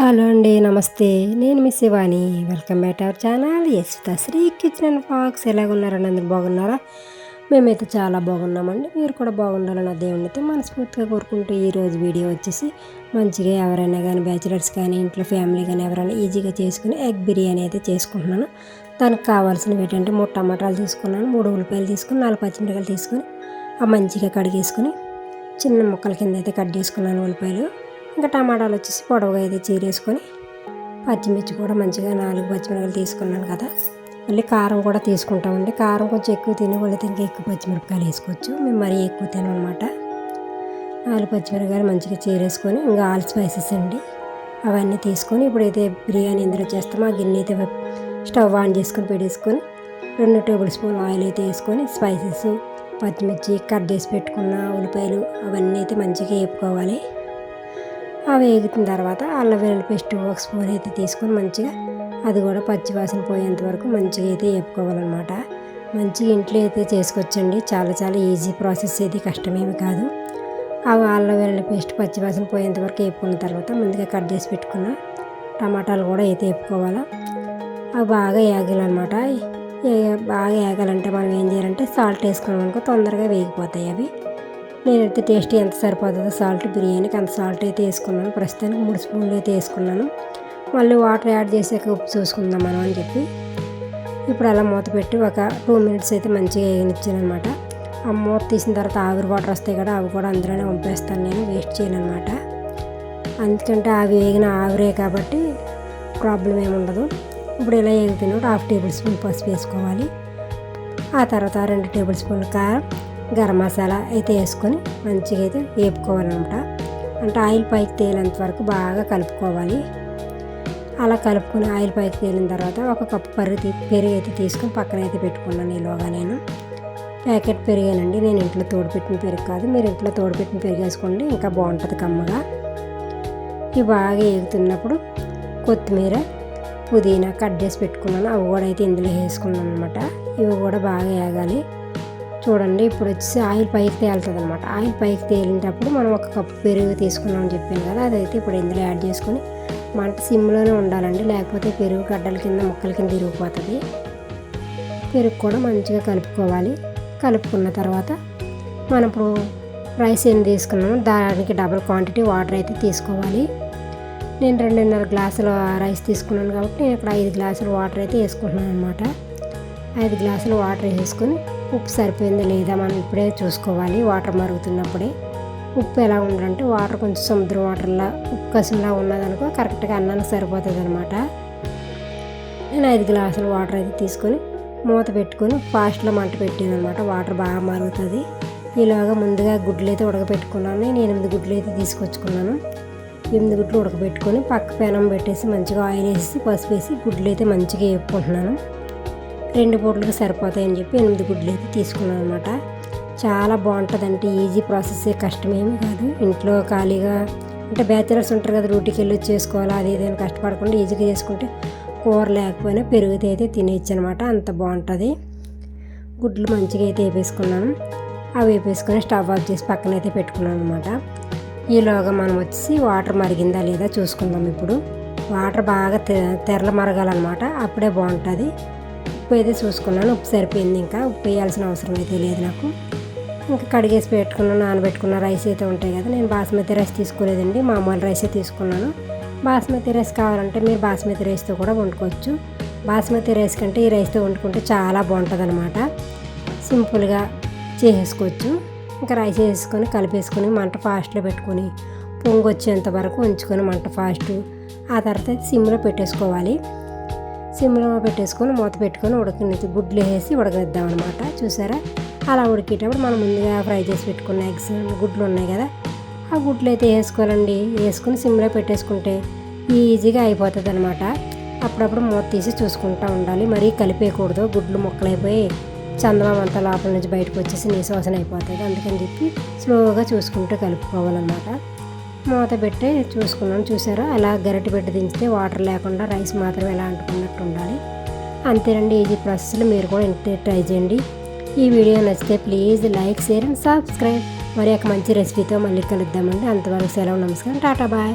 Hello అండి నమస్తే. నేను మీ Shivani. Welcome back our channel. Yashwitha Sri kitchen and facts. ఎలాగున్నారండి? అందరు బాగున్నారా? మేమైతే చాలా బాగున్నామండి. మీరు కూడా బాగుండాలని దేవునితో మనస్ఫూర్తిగా కోరుకుంటూ ఈరోజు వీడియో వచ్చేసి మంచిగా ఎవరైనా కానీ బ్యాచిలర్స్ కానీ ఇంట్లో ఫ్యామిలీ కానీ ఎవరైనా ఈజీగా చేసుకుని ఎగ్ బిర్యానీ అయితే చేసుకుంటున్నాను. దానికి కావాల్సినవి ఏంటంటే మూడు టమాటాలు తీసుకున్నాను మూడు ఉల్లిపాయలు తీసుకుని నాలుగు పచ్చిమిరకాయలు తీసుకొని ఆ మంచిగా కడిగేసుకుని చిన్న ముక్కల కింద అయితే కట్ చేసుకున్నాను ఉల్లిపాయలు. ఇంకా టమాటాలు వచ్చేసి పొడవుగా అయితే చీరేసుకొని పచ్చిమిర్చి కూడా మంచిగా నాలుగు పచ్చిమిరపకాయలు తీసుకున్నాను కదా. మళ్ళీ కారం కూడా తీసుకుంటామండి. కారం కొంచెం ఎక్కువ తినే వాళ్ళైతే ఇంకా ఎక్కువ పచ్చిమిరపకాయలు వేసుకోవచ్చు. మేము మరీ ఎక్కువ తినమాట నాలుగు పచ్చిమిరపకాయలు మంచిగా చీరేసుకొని ఇంకా ఆల్ స్పైసెస్ అండి. అవన్నీ తీసుకొని ఇప్పుడైతే బిర్యానీ ఇందులో చేస్తామో ఆ గిన్నె అయితే స్టవ్ ఆన్ చేసుకొని పెట్టేసుకొని రెండు టేబుల్ స్పూన్ ఆయిల్ అయితే వేసుకొని స్పైసెస్ పచ్చిమిర్చి కట్ చేసి పెట్టుకున్న ఉల్లిపాయలు అవన్నీ అయితే మంచిగా వేపుకోవాలి. అవి వేగుతున్న తర్వాత అల్లం వెల్లుల్లి పేస్ట్ ఒక స్పూన్ అయితే తీసుకొని మంచిగా అది కూడా పచ్చివాసన పోయేంత వరకు మంచిగా అయితే వేపుకోవాలన్నమాట. మంచిగా ఇంట్లో అయితే చేసుకొచ్చండి చాలా చాలా ఈజీ ప్రాసెస్ అయితే కష్టమేమి కాదు. అవి అల్లం వెల్లుల్లి పేస్ట్ పచ్చివాసన పోయేంత వరకు వేపుకున్న తర్వాత ముందుగా కట్ చేసి పెట్టుకున్న టమాటాలు కూడా అయితే వేపుకోవాలా. అవి బాగా వేగాలన్నమాట బాగా వేగాలంటే మనం ఏం చేయాలంటే సాల్ట్ వేసుకున్నాం అనుకో తొందరగా వేగిపోతాయి అవి. నేనైతే టేస్ట్ ఎంత సరిపోతుందో సాల్ట్ బిర్యానీకి అంత సాల్ట్ అయితే వేసుకున్నాను. ప్రస్తుతానికి మూడు స్పూన్లు అయితే వేసుకున్నాను. మళ్ళీ వాటర్ యాడ్ చేసాక ఉప్పు చూసుకుందాం మనం అని చెప్పి. ఇప్పుడు అలా మూత పెట్టి ఒక టూ మినిట్స్ అయితే మంచిగా వేయనిచ్చాను అనమాట ఆ మూత తీసిన తర్వాత ఆవిరి వాటర్ వస్తాయి కదా అవి కూడా అందులోనే పంపేస్తాను నేను వేస్ట్ చేయను అనమాట అందుకంటే అవి వేగిన ఆవిరే కాబట్టి ప్రాబ్లం ఏముండదు ఇప్పుడు ఇలా వేగుతున్నప్పుడు హాఫ్ టేబుల్ స్పూన్ పసుపు వేసుకోవాలి. ఆ తర్వాత రెండు టేబుల్ స్పూన్ కారం గరం మసాలా అయితే వేసుకొని మంచిగా అయితే వేపుకోవాలన్నమాట. అంటే ఆయిల్ పైకి తేలేంత వరకు బాగా కలుపుకోవాలి. అలా కలుపుకొని ఆయిల్ పైకి తేలిన తర్వాత ఒక కప్పు పెరుగు పెరుగు అయితే తీసుకొని పక్కన అయితే పెట్టుకున్నాను ఈలోగా నేను. ప్యాకెట్ పెరిగానండి నేను ఇంట్లో తోడుపెట్టిన పెరుగు కాదు. మీరు ఇంట్లో తోడుపెట్టిన పెరుగు వేసుకోండి ఇంకా బాగుంటుంది కమ్మగా. ఇవి బాగా వేగుతున్నప్పుడు కొత్తిమీర పుదీనా కట్ చేసి పెట్టుకున్నాను. అవి కూడా అయితే ఇందులో వేసుకున్నాను అనమాట ఇవి కూడా బాగా వేగాలి చూడండి ఇప్పుడు వచ్చి ఆయిల్ పైకి తేలుతుంది అనమాట ఆయిల్ పైకి తేలినప్పుడు మనం ఒక కప్పు పెరుగు తీసుకున్నాం అని చెప్పాను కదా అదైతే ఇప్పుడు ఇందులో యాడ్ చేసుకొని మంట సిమ్లోనే ఉండాలండి. లేకపోతే పెరుగు గడ్డల కింద ముక్కల కింద తిరిగిపోతుంది పెరుగు కూడా మంచిగా కలుపుకోవాలి. కలుపుకున్న తర్వాత మనం ఇప్పుడు రైస్ ఏం తీసుకున్నామో దానికి డబుల్ క్వాంటిటీ వాటర్ అయితే తీసుకోవాలి. నేను రెండున్నర గ్లాసుల రైస్ తీసుకున్నాను కాబట్టి నేను ఇక్కడ ఐదు గ్లాసులు వాటర్ అయితే వేసుకుంటున్నాను అనమాట ఐదు గ్లాసులు వాటర్ వేసుకొని ఉప్పు సరిపోయిందా లేదా మనం ఇప్పుడే చూసుకోవాలి. వాటర్ మరుగుతున్నప్పుడే ఉప్పు ఎలా ఉండాలంటే వాటర్ కొంచెం సముద్రం వాటర్లా ఉప్పు కసులా ఉన్నదనుకో కరెక్ట్గా అన్నానికి సరిపోతుంది అనమాట నేను ఐదు గ్లాసులు వాటర్ అయితే తీసుకొని మూత పెట్టుకొని ఫాస్ట్లో మంట పెట్టాను అనమాట వాటర్ బాగా మరుగుతుంది. ఇలాగా ముందుగా గుడ్లు అయితే ఉడకబెట్టుకున్నాను. నేను ఎనిమిది గుడ్లు అయితే తీసుకొచ్చుకున్నాను. ఎనిమిది గుడ్లు ఉడకబెట్టుకొని పక్క పెనం పెట్టేసి మంచిగా ఆయిల్ వేసి పసుపు వేసి గుడ్లు అయితే మంచిగా వేపుకుంటున్నాను. రెండు పూటలకు సరిపోతాయని చెప్పి ఎనిమిది గుడ్లు అయితే తీసుకున్నాను అనమాట చాలా బాగుంటుందంటే ఈజీ ప్రాసెస్ కష్టమేమి కాదు. ఇంట్లో ఖాళీగా అంటే బ్యాచిలర్స్ ఉంటారు కదా రూటీకి వెళ్ళి చేసుకోవాలా అది ఏదైనా కష్టపడకుండా ఈజీగా చేసుకుంటే కూర లేకపోయినా పెరుగుతే అయితే తినేయచ్చు అనమాట అంత బాగుంటుంది. గుడ్లు మంచిగా అయితే వేపేసుకున్నాను. అవి వేపేసుకొని స్టవ్ ఆఫ్ చేసి పక్కన అయితే పెట్టుకున్నాను అనమాట ఈలోగా మనం వచ్చి వాటర్ మరిగిందా లేదా చూసుకుందాం ఇప్పుడు. వాటర్ బాగా తెరలు మరగాలన్నమాట. అప్పుడే బాగుంటుంది. ఉప్పు అయితే చూసుకున్నాను. ఉప్పు సరిపోయింది ఇంకా. ఉప్పు వేయాల్సిన అవసరం అయితే లేదు నాకు. ఇంకా కడిగేసి పెట్టుకున్న నానబెట్టుకున్న రైస్ అయితే ఉంటాయి కదా. నేను బాస్మతి రైస్ తీసుకోలేదండి. మామూలు రైసే తీసుకున్నాను. బాస్మతి రైస్ కావాలంటే మీరు బాస్మతి రైస్తో కూడా వండుకోవచ్చు. బాస్మతి రైస్ కంటే ఈ రైస్తో వండుకుంటే చాలా బాగుంటుంది అనమాట సింపుల్గా చేసేసుకోవచ్చు. ఇంకా రైస్ వేసుకొని కలిపేసుకొని మంట ఫాస్ట్లో పెట్టుకొని పొంగు వచ్చేంత వరకు ఉంచుకొని మంట ఫాస్ట్. ఆ తర్వాత సిమ్లో పెట్టేసుకోవాలి. సిమ్లో పెట్టేసుకొని మూత పెట్టుకొని ఉడకని గుడ్లు వేసి ఉడకనిద్దాం అనమాట చూసారా? అలా ఉడికేటప్పుడు మనం ముందుగా ఫ్రై చేసి పెట్టుకున్న ఎగ్స్ గుడ్లు ఉన్నాయి కదా? ఆ గుడ్లు అయితే వేసుకోవాలండి. వేసుకుని సిమ్లో పెట్టేసుకుంటే ఈజీగా అయిపోతుంది అనమాట అప్పుడప్పుడు మూత తీసి చూసుకుంటూ ఉండాలి. మరీ కలిపేయకూడదు. గుడ్లు ముక్కలైపోయి చందనం అంతా లోపల నుంచి బయటకు వచ్చేసి నీసు అయిపోతుంది. అందుకని చెప్పి స్లోగా చూసుకుంటూ కలుపుకోవాలన్నమాట. మూత పెట్టి చూసుకున్నాను చూసారా? అలా గరిటె పెట్టి దించితే వాటర్ లేకుండా రైస్ మాత్రం ఎలా అంటుకున్నట్టు ఉండాలి. అంతేనండి ఇది ప్రాసెస్లో మీరు కూడా ఇంటి ట్రై చేయండి. ఈ వీడియో నచ్చితే please like share and subscribe. మరి ఒక మంచి రెసిపీతో మళ్ళీ కలుద్దామండి. అంతవరకు సెలవు నమస్కారం టాటా బాయ్.